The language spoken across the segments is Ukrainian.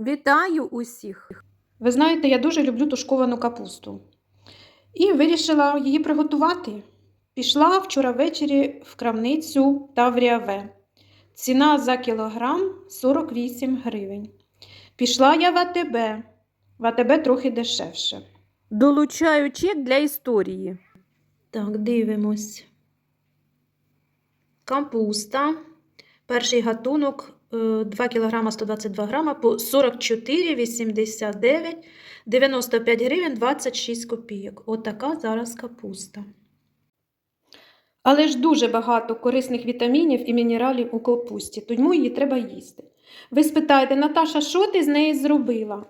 Вітаю усіх! Ви знаєте, я дуже люблю тушковану капусту. І вирішила її приготувати. Пішла вчора ввечері в крамницю Тавріаве. Ціна за кілограм 48 гривень. Пішла я в АТБ. В АТБ трохи дешевше. Долучаю чек для історії. Так, дивимось. Капуста. Перший гатунок 2 кг 122 грама по 44,89, 95 гривень 26 копійок. Отака зараз капуста. Але ж дуже багато корисних вітамінів і мінералів у капусті, тому її треба їсти. Ви спитаєте, Наташа, що ти з неї зробила?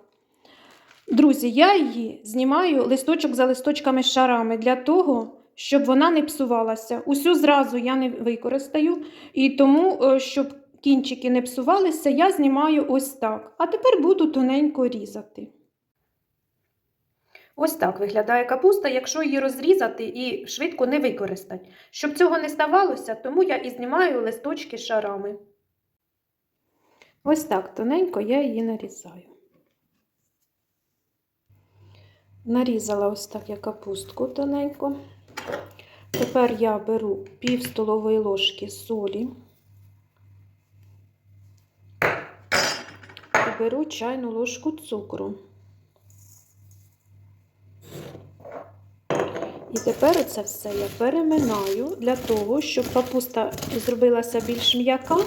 Друзі, я її знімаю листочок за листочками шарами для того, щоб вона не псувалася. Усю зразу я не використаю, і тому, е, щоб кінчики не псувалися, я знімаю ось так. А тепер буду тоненько різати. Ось так виглядає капуста, якщо її розрізати і швидко не використати. Щоб цього не ставалося, тому я і знімаю листочки шарами. Ось так тоненько я її нарізаю. Нарізала ось так я капустку тоненько. Тепер я беру пів столової ложки солі беру чайну ложку цукру. І тепер це все я переминаю для того, щоб капуста зробилася більш м'яка,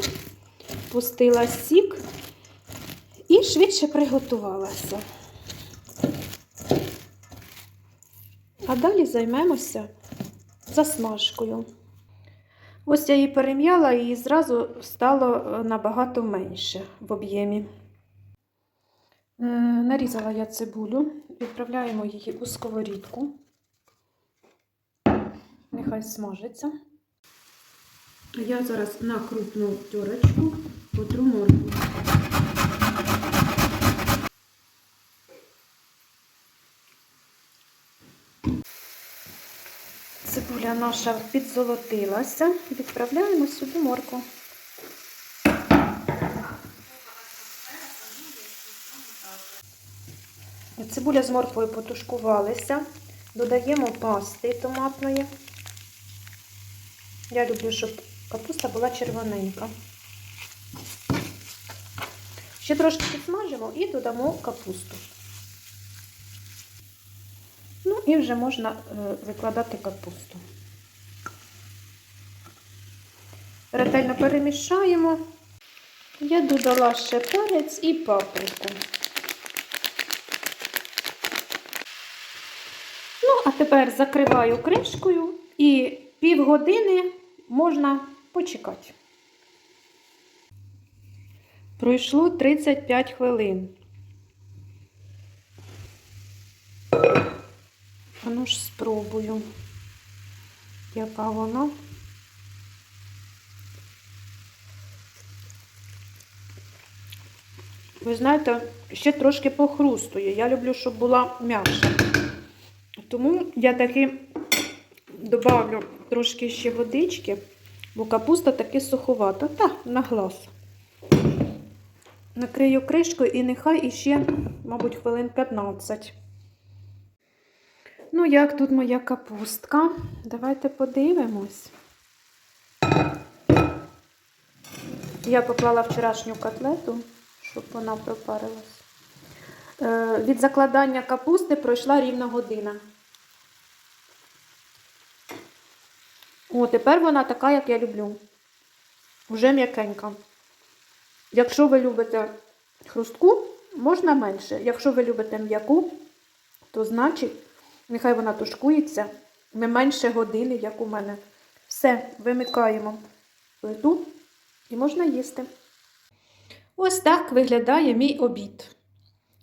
пустила сік і швидше приготувалася. А далі займемося засмажкою. Ось я її перем'яла і зразу стало е, набагато менше в об'ємі. Е, Нарізала я цибулю, відправляємо її у сковорідку. Нехай смажиться. Я зараз на крупну тюрочку потру моркву. Цибуля наша підзолотилася. Відправляємо сюди моркву. Цибуля з морквою потушкувалися. Додаємо пасти томатної. Я люблю, щоб капуста була червоненька. Ще трошки підсмажимо і додамо капусту. Ну і вже можна е, викладати капусту. Ретельно перемішаємо. Я додала ще перець і паприку. Ну, а тепер закриваю кришкою і півгодини можна почекати. Пройшло 35 хвилин. А ну ж спробую, яка вона. Ви знаєте, ще трошки похрустує. Я люблю, щоб була м'якша. Тому я таки добавлю трошки ще водички, бо капуста таки суховата. Та, на глаз. Накрию кришкою і нехай іще, мабуть, хвилин 15. Ну, як тут моя капустка? Давайте подивимось. Я поклала вчорашню котлету, щоб вона пропарилась. Е, від закладання капусти пройшла рівна година. О, тепер вона така, як я люблю. Вже м'якенька. Якщо ви любите хрустку, можна менше. Якщо ви любите м'яку, то значить, нехай вона тушкується не менше години, як у мене. Все, вимикаємо плиту і можна їсти. Ось так виглядає мій обід.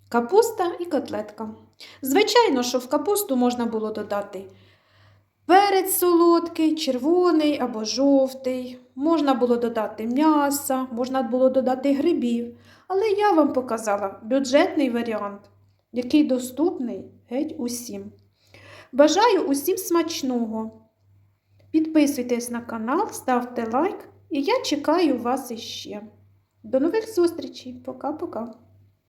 Капуста і котлетка. Звичайно, що в капусту можна було додати перець солодкий, червоний або жовтий. Можна було додати м'яса, можна було додати грибів. Але я вам показала бюджетний варіант, який доступний геть усім. Бажаю усім смачного! Підписуйтесь на канал, ставте лайк, і я чекаю вас іще. До нових зустрічей. Пока-пока.